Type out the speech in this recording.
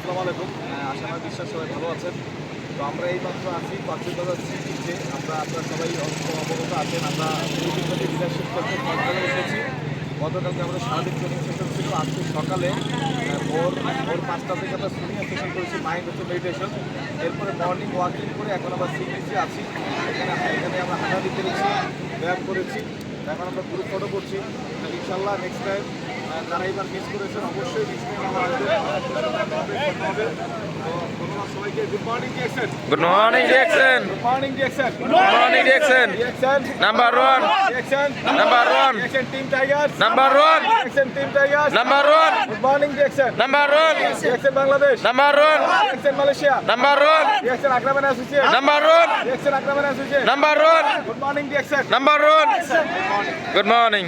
আসসালামু আলাইকুম। আশা করি বিশ্বাস সবাই ভালো আছেন। তো আমরা এই মাত্র আছি পাঁচশো বাজার সিটিতে। আমরা আপনারা সবাই অবগত আছেন। আমরা বিভিন্ন লিডারশিপ করতে মন্ত্রণালয়ে এসেছি। গতকালকে আমাদের সারাদিন ট্রেনিং সেশন ছিল। আজকে সকালে ভোর ভোর পাঁচটা থেকে আমরা সিনিয়র সেশন করেছি মাইন্ড হচ্ছে মেডিটেশন এরপরে মর্নিং ওয়াকিং করে এখন আমরা সিটিসি আছি। এখানে এখানে আমরা হাঁটাহাঁটি করেছি, ব্যায়াম করেছি। এখন আমরা গ্রুপ ফটো করছি। ইনশাল্লাহ নেক্সট টাইম যারা এবার মিস করেছেন, অবশ্যই নেক্সট টাইম আমরা good morning DXN Good morning, Jackson. Good morning Good morning, Jackson. DXN Number one. DXN Number one. DXN team tigers Number one. DXN team tigers Number one. Good morning DXN Number one. DXN Bangladesh Number one. DXN Malaysia Number one. DXN Akraman associate Number one. DXN Akraman associate Number one. Good morning DXN Number one. Good morning.